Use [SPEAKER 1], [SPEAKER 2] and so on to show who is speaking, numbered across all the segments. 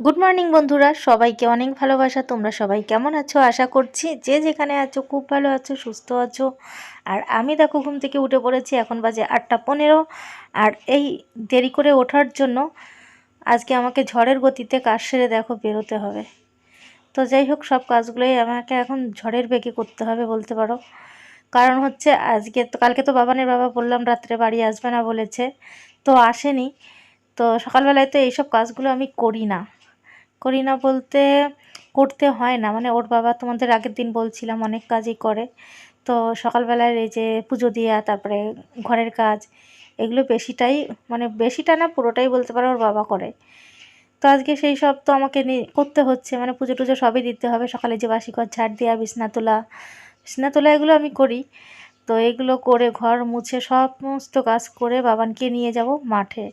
[SPEAKER 1] Good morning বন্ধুরা। সবাইকে অনেক ভালোবাসা। তোমরা সবাই কেমন আছো? আশা করছি যে যেখানে আছো, খুব ভালো আছো, সুস্থ আছো। আর আমি দেখো, ঘুম থেকে উঠে পড়েছি। এখন বাজে আটটা পনেরো। আর এই দেরি করে ওঠার জন্য আজকে আমাকে ঝড়ের গতিতে কাজ সেরে দেখো, বেরোতে হবে। তো যাই হোক, সব কাজগুলোই আমাকে এখন ঝড়ের বেগে করতে হবে বলতে পারো। কারণ হচ্ছে আজকে তো, কালকে তো বাবানের বাবা বললাম, রাত্রে বাড়ি আসবে না, বলেছে। তো আসেনি। তো সকালবেলায় তো এইসব কাজগুলো আমি করি না। করি না বলতে করতে হয় না। মানে ওর বাবা তোমাদের আগের দিন বলছিলাম অনেক কাজই করে। তো সকালবেলার এই যে পুজো দেওয়া তারপরে ঘরের কাজ, এগুলো বেশিটাই মানে বেশিটা না, পুরোটাই বলতে পারো ওর বাবা করে। তো আজকে সেই সব তো আমাকে করতে হচ্ছে। মানে পুজো টুজো সবই দিতে হবে। সকালে যে বাসি ঘর ঝাড় দেওয়া বিছনা তোলা বিছনা তোলা এগুলো আমি করি। তো এগুলো করে ঘর মুছে সমস্ত কাজ করে বাবানকে নিয়ে যাব মাঠে।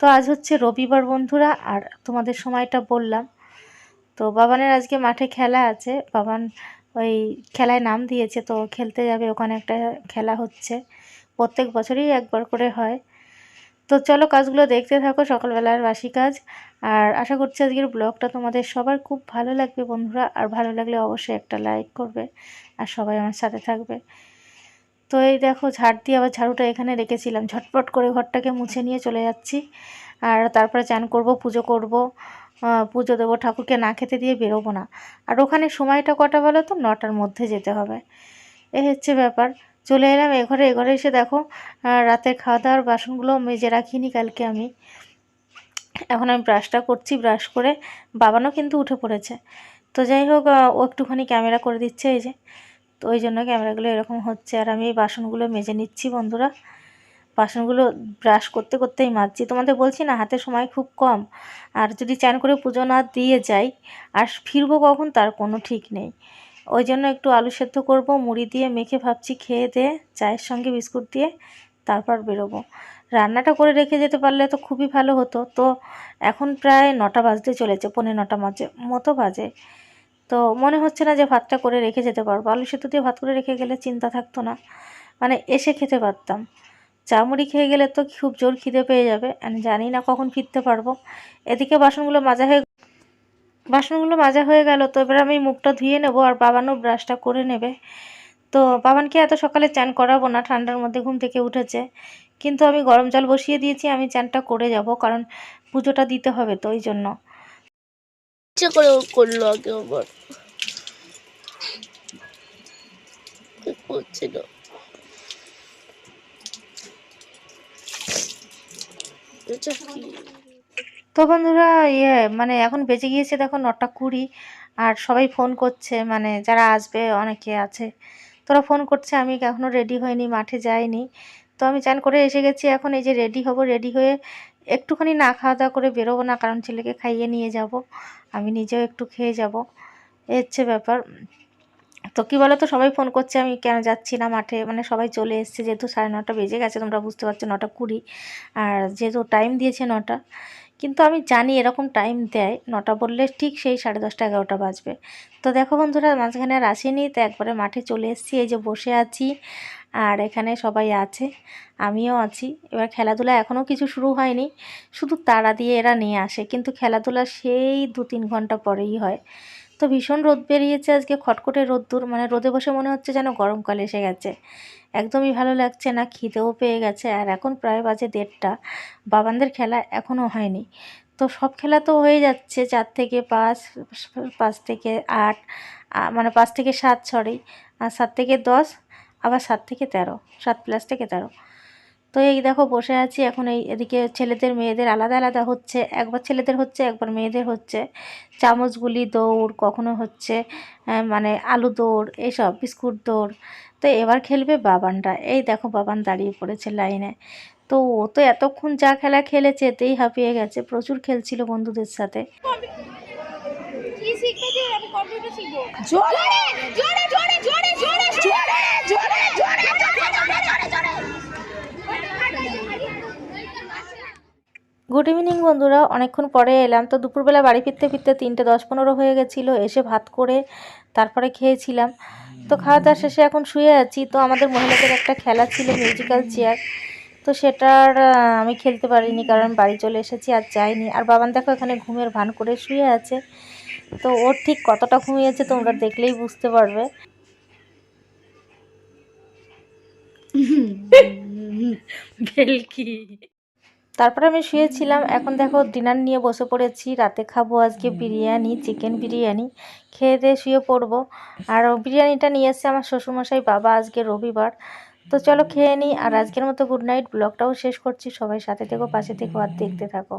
[SPEAKER 1] তো আজ হচ্ছে রবিবার বন্ধুরা, আর তোমাদের সময়টা বললাম। তো বাবানের আজকে মাঠে খেলা আছে। বাবান ওই খেলায় নাম দিয়েছে, তো খেলতে যাবে। ওখানে একটা খেলা হচ্ছে। প্রত্যেক বছরই একবার করে হয়। তো চলো কাজগুলো দেখতে থাকো, সকালবেলার বাসি কাজ। আর আশা করছি আজকের ব্লগটা তোমাদের সবার খুব ভালো লাগবে বন্ধুরা। আর ভালো লাগলে অবশ্যই একটা লাইক করবে। আর সবাই আমার সাথে থাকবে। তো এই দেখো ঝাড় দিয়ে আবার ঝাড়ুটা এখানে রেখেছিলাম। ঝটপট করে ঘরটাকে মুছে নিয়ে চলে যাচ্ছি। আর তারপরে চান করব, পুজো করব। পুজো দেবো, ঠাকুরকে না খেতে দিয়ে বেরোবো না। আর ওখানে সময়টা কটা বলো তো? নটার মধ্যে যেতে হবে। এ হচ্ছে ব্যাপার। চলে এলাম এ ঘরে এ ঘরে এসে দেখো রাতের খাওয়া দাওয়ার বাসনগুলো মেজে রাখিনি কালকে আমি। এখন আমি ব্রাশটা করছি, ব্রাশ করে বাবানও কিন্তু উঠে পড়েছে। তো যাই হোক ও একটুখানি ক্যামেরা করে দিচ্ছে এই যে। তো ওই জন্য ক্যামেরাগুলো এরকম হচ্ছে। আর আমি এই বাসনগুলো মেজে নিচ্ছি বন্ধুরা। বাসনগুলো ব্রাশ করতে করতেই মাজছি। তোমাদের বলছি না, হাতে সময় খুব কম। আর যদি চান করে পুজো না দিয়ে যাই, আর ফিরবো কখন তার কোনো ঠিক নেই। ওই জন্য একটু আলু সেদ্ধ করব, মুড়ি দিয়ে মেখে ভাবছি খেয়ে দিয়ে, চায়ের সঙ্গে বিস্কুট দিয়ে তারপর বেরোবো। রান্নাটা করে রেখে যেতে পারলে তো খুবই ভালো হতো। তো এখন প্রায় নটা বাজতে চলেছে পনেরো নটা মতো বাজে। তো মনে হচ্ছে না যে ভাতটা করে রেখে যেতে পারব। আলু সেদ্ধ দিয়ে ভাত করে রেখে গেলে চিন্তা থাকতো না। মানে এসে খেতে পারতাম। চা মুড়ি খেয়ে গেলে তো খুব জোর খিদে পেয়ে যাবে। জানি না কখন ফিরতে পারব। এদিকে বাসনগুলো মাজা হয়ে বাসনগুলো মাজা হয়ে গেল তো এবার আমি মুখটা ধুয়ে নেব আর বাবানও ব্রাশটা করে নেবে। তো বাবানকে এত সকালে চান করাবো না, ঠান্ডার মধ্যে ঘুম থেকে উঠেছে। কিন্তু আমি গরম জল বসিয়ে দিয়েছি, আমি চানটা করে যাব কারণ পুজোটা দিতে হবে তো ওই জন্য।
[SPEAKER 2] ইচ্ছে করে করল আগে আবার। কি করছিল
[SPEAKER 1] তো বন্ধুরা ইয়ে মানে এখন বেজে গিয়েছে দেখো, নটা কুড়ি, আর সবাই ফোন করছে মানে যারা আসবে অনেকে আছে। তোরা ফোন করছে, আমি এখনও রেডি হয়নি, মাঠে যাইনি। তো আমি চান করে এসে গেছি, এখন এই যে রেডি হব রেডি হয়ে একটুখানি না খাওয়া দাওয়া করে বেরোবো না, কারণ ছেলেকে খাইয়ে নিয়ে যাব। আমি নিজেও একটু খেয়ে যাব। এ হচ্ছে ব্যাপার, তো কী বলো তো সবাই ফোন করছে, আমি কেন যাচ্ছি না মাঠে? মানে সবাই চলে এসছে, যেহেতু সাড়ে নটা বেজে গেছে, তোমরা বুঝতে পারছ নটা কুড়ি। আর যেহেতু টাইম দিয়েছে নটা কিন্তু আমি জানি এরকম টাইম দেয়, নটা বললে ঠিক সেই সাড়ে দশটা এগারোটা বাজবে। তো দেখো বন্ধুরা, মাঝখানে আর আসিনি, তো একবারে মাঠে চলে এসেছি, এই যে বসে আছি আর এখানে সবাই আছে, আমিও আছি। এবার খেলাধুলা এখনও কিছু শুরু হয়নি, শুধু তারা দিয়ে এরা নিয়ে আসে, কিন্তু খেলাধুলা সেই দু তিন ঘণ্টা পরেই হয়। তো ভীষণ রোদ বেরিয়েছে আজকে, খটখটে রোদ্দুর মানে রোদে বসে মনে হচ্ছে যেন গরমকাল এসে গেছে। একদমই ভালো লাগছে না, খিদেও পেয়ে গেছে, আর এখন প্রায় বাজে দেড়টা। বাবানদের খেলা এখনও হয়নি। তো সব খেলা তো হয়ে যাচ্ছে, চার থেকে পাঁচ পাঁচ থেকে আট মানে পাঁচ থেকে সাত সরি আর সাত থেকে দশ, আবার সাত থেকে তেরো, সাত প্লাস থেকে তেরো। তো এই দেখো বসে আছি এখন এই এদিকে ছেলেদের মেয়েদের আলাদা আলাদা হচ্ছে একবার ছেলেদের হচ্ছে একবার মেয়েদের হচ্ছে চামচগুলি দৌড় কখনো হচ্ছে মানে আলু দৌড় এসব বিস্কুট দৌড় তো এবার খেলবে বাবানটা এই দেখো বাবান দাঁড়িয়ে পড়েছে লাইনে তো ও তো এতক্ষণ যা খেলা খেলেছে এতেই হাঁপিয়ে গেছে প্রচুর খেলছিল বন্ধুদের সাথে
[SPEAKER 2] জোরে জোরে জোরে জোরে জোরে জোরে জোরে
[SPEAKER 1] গুড ইভিনিং বন্ধুরা। অনেকক্ষণ পরে এলাম। তো দুপুরবেলা বাড়ি ফিরতে ফিরতে তিনটে দশ পনেরো হয়ে গেছিল। এসে ভাত করে তারপরে খেয়েছিলাম। তো খাওয়া দাওয়া শেষে এখন শুয়ে আছি। তো আমাদের মহিলাদের একটা খেলা ছিল মিউজিক্যাল চেয়ার তো সেটার আমি খেলতে পারিনি কারণ বাড়ি চলে এসেছি আর যাইনি। আর বাবান দেখো এখানে ঘুমের ভান করে শুয়ে আছে। তো ওর ঠিক কতটা ঘুমিয়েছে তোমরা দেখলেই বুঝতে পারবে।
[SPEAKER 2] বেলকি
[SPEAKER 1] তারপরে আমি শুয়েছিলাম। এখন দেখো ডিনার নিয়ে বসে পড়েছি। রাতে খাব আজকে বিরিয়ানি চিকেন বিরিয়ানি। খেয়ে দিয়ে শুয়ে পড়ব। আর বিরিয়ানিটা নিয়ে এসছে আমার শ্বশুরমশাই বাবা আজকে রবিবার। তো চলো খেয়ে নিই। আর আজকের মতো গুড নাইট ব্লগটাও শেষ করছি। সবাই সাথে থেকো, পাশে থেকো আর দেখতে থাকো।